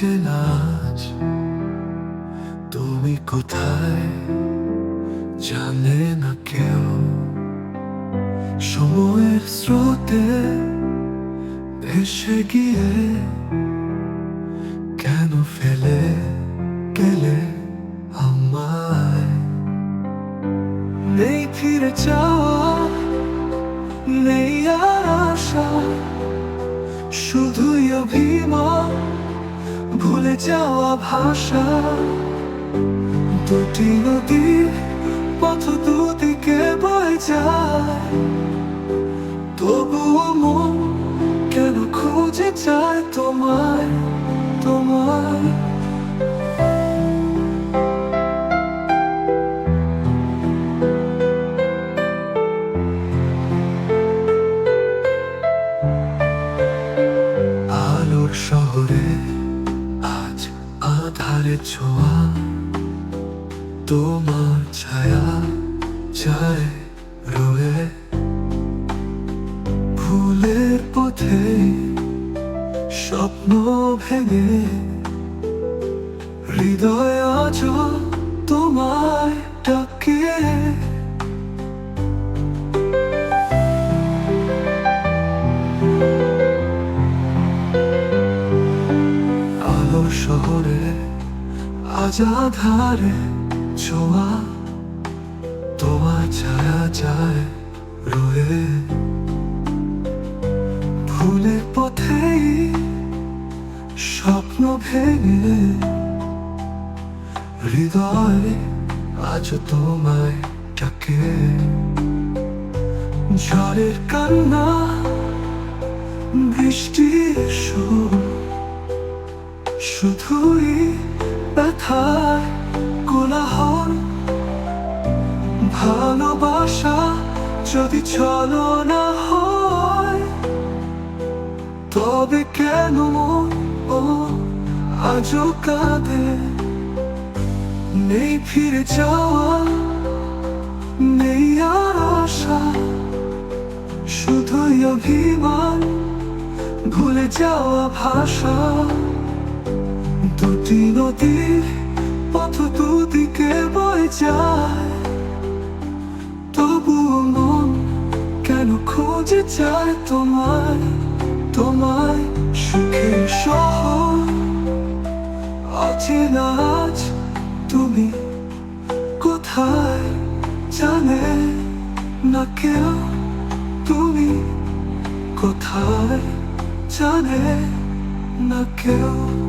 অচেনা আজ তুমি কোথায়? জানে না কেউ। সময়ের স্রোতে ভেসে গিয়ে কেন ফেলে গেলে আমায়? নেই ফিরে যাওয়া নেই আর আশা, শুধুই অভিমান। ভুলে যাওয়া ভাষা। দুটি নদী পথ দুদিকে বয়ে যায়। তবুও মন কেন খুঁজে যায় তোমায় তোমায়? আধারে ছোঁয়া তোমার ছায়া ছায় রয়ে ফুলের পথে স্বপ্ন ভেঙে হৃদয় আছো তোমায় ডাকে আধারে ছোঁয়া তোমার ছায়া যায় রয়ে। ভুলের পথেই স্বপ্ন ভেঙে, হৃদয় আজ তোমায় ডাকে। ঝড়ের কান্না, বৃষ্টির সুর, শুধুই ব্যথার কোলাহল, ভালোবাসা যদি চলো না হয়, তবে কেন ও আজও কাঁদে? নেই ফিরে যাওয়া, নেই আর আশা, শুধুই অভিমান, ভুলে যাওয়া ভাষা। দুটি নদীর পথ দুদিকে বয়ে যায়। তবুও মন কেন খুঁজে যায় তোমায়? তোমায় সুখের শহর। অচেনা আজ তুমি কোথায় জানে না কেউ? তুমি কোথায় জানে না কেউ?